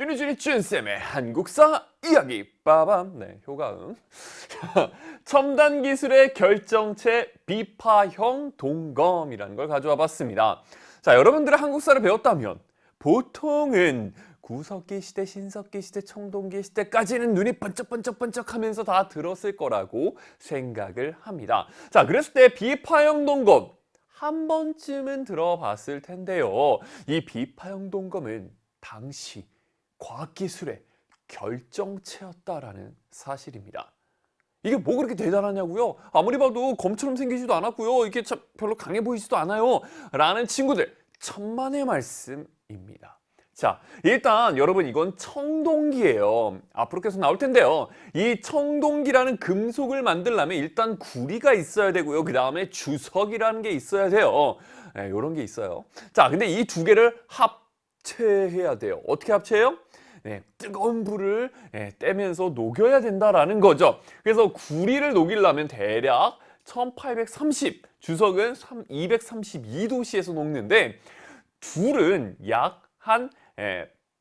쭈니쭈니 쭈쌤의 한국사 이야기. 빠밤. 네 효과음. 첨단 기술의 결정체 비파형 동검이라는 걸 가져와 봤습니다. 자 여러분들은 한국사를 배웠다면 보통은 구석기 시대, 신석기 시대, 청동기 시대까지는 눈이 번쩍번쩍번쩍 하면서 다 들었을 거라고 생각을 합니다. 자 그랬을 때 비파형 동검 한 번쯤은 들어봤을 텐데요. 이 비파형 동검은 당시 과학기술의 결정체였다라는 사실입니다. 이게 뭐 그렇게 대단하냐고요? 아무리 봐도 검처럼 생기지도 않았고요. 이게 참 별로 강해 보이지도 않아요. 라는 친구들 천만의 말씀입니다. 자, 일단 여러분 이건 청동기예요. 앞으로 계속 나올 텐데요. 이 청동기라는 금속을 만들려면 일단 구리가 있어야 되고요. 그 다음에 주석이라는 게 있어야 돼요. 네, 이런 게 있어요. 자, 근데 이 두 개를 합 체해야 돼요. 어떻게 합체해요? 네, 뜨거운 불을 네, 떼면서 녹여야 된다라는 거죠. 그래서 구리를 녹이려면 대략 1830, 주석은 232도씨에서 녹는데 둘은 약 한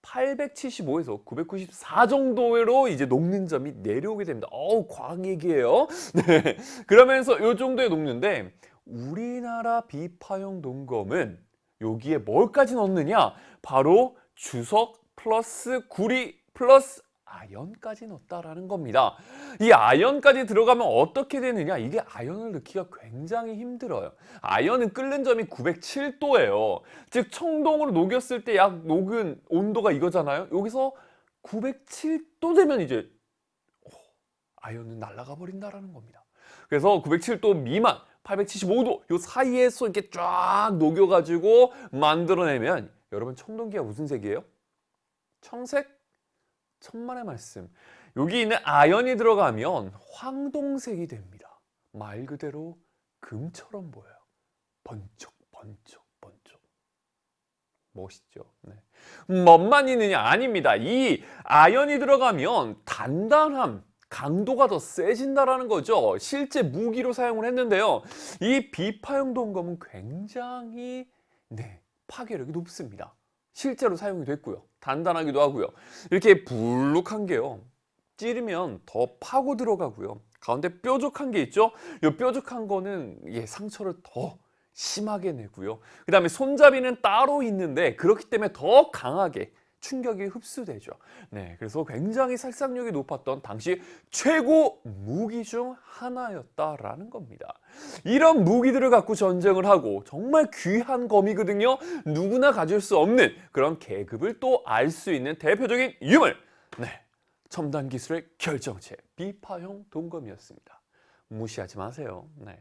875에서 994 정도로 이제 녹는 점이 내려오게 됩니다. 어우, 과학 얘기예요. 네. 그러면서 이 정도에 녹는데 우리나라 비파형 동검은 여기에 뭘까지 넣느냐? 바로 주석 플러스 구리 플러스 아연까지 넣었다라는 겁니다. 이 아연까지 들어가면 어떻게 되느냐? 이게 아연을 넣기가 굉장히 힘들어요. 아연은 끓는 점이 907도예요. 즉 청동으로 녹였을 때 약 녹은 온도가 이거잖아요. 여기서 907도 되면 이제 오, 아연은 날아가 버린다라는 겁니다. 그래서 907도 미만 875도 요 사이에서 이렇게 쫙 녹여가지고 만들어내면 여러분 청동기가 무슨 색이에요? 청색? 천만의 말씀. 여기 있는 아연이 들어가면 황동색이 됩니다. 말 그대로 금처럼 보여요. 번쩍, 번쩍, 번쩍. 멋있죠. 네. 멋만 있느냐? 아닙니다. 이 아연이 들어가면 단단함, 강도가 더 세진다라는 거죠. 실제 무기로 사용을 했는데요. 이 비파형 동검은 굉장히 네, 파괴력이 높습니다. 실제로 사용이 됐고요. 단단하기도 하고요. 이렇게 불룩한 게요. 찌르면 더 파고 들어가고요. 가운데 뾰족한 게 있죠. 이 뾰족한 거는 예, 상처를 더 심하게 내고요. 그 다음에 손잡이는 따로 있는데 그렇기 때문에 더 강하게 충격이 흡수되죠. 네, 그래서 굉장히 살상력이 높았던 당시 최고 무기 중 하나였다라는 겁니다. 이런 무기들을 갖고 전쟁을 하고 정말 귀한 검이거든요. 누구나 가질 수 없는 그런 계급을 또 알 수 있는 대표적인 유물. 네, 첨단 기술의 결정체 비파형 동검이었습니다. 무시하지 마세요. 네.